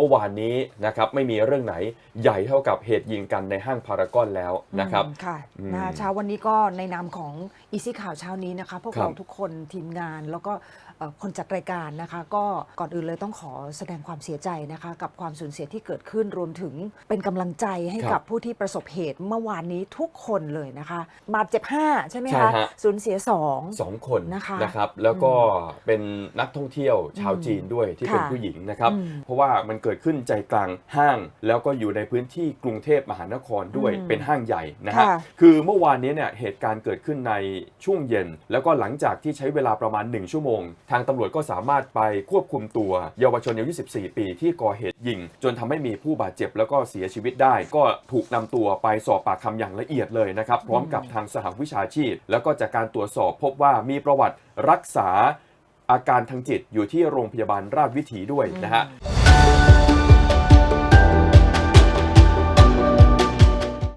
มื่อวานนี้นะครับไม่มีเรื่องไหนใหญ่เท่ากับเหตุยิงกันในห้างพารากอนแล้วนะครับอืมค่ะอืมนะคะเช้าวันนี้ก็ในนามของอีซี่ข่าวเช้านี้นะคะ พวกครับเราทุกคนทีมงานแล้วก็เอ่อคนจัดรายการนะคะ ก็ก่อนอื่นเลยต้องขอแสดงความเสียใจนะคะ กับความสูญเสียที่เกิดขึ้นรวมถึงเป็นกำลังใจให้ครับกับผู้ที่ประสบเหตุเมื่อวานนี้ทุกคนเลยนะคะบาดเจ็บ 5 ใช่ไหมใช่คะฮะ สูญเสีย 2 สองคนนะคะนะครับแล้วก็เป็นนักท่องเที่ยวชาวจีนด้วยที่เป็นค่ะผู้หญิงนะครับ อืมเพราะว่ามันเกิดขึ้นใจกลางห้าง แล้วก็อยู่ในพื้นที่กรุงเทพมหานครด้วยอืมเป็นห้างใหญ่นะฮะค่ะ คือเมื่อวานนี้เนี่ยเหตุการณ์เกิดขึ้นในช่วงเย็น แล้วก็หลังจากที่ใช้เวลาประมาณ 1 ชั่วโมง ทางตำรวจก็สามารถไปควบคุมตัวเยาวชนอายุ24ปีที่ก่อเหตุยิง จนทำให้มีผู้บาดเจ็บแล้วก็เสียชีวิตได้ ก็ถูกนำตัวไปสอบปากคำอย่างละเอียดเลยนะครับ พร้อมกับทางสหวิชาชีพ แล้วก็จากการตรวจสอบพบว่ามีประวัติรักษาอาการทางจิตอยู่ที่โรงพยาบาลราชวิถีด้วยนะฮะอืม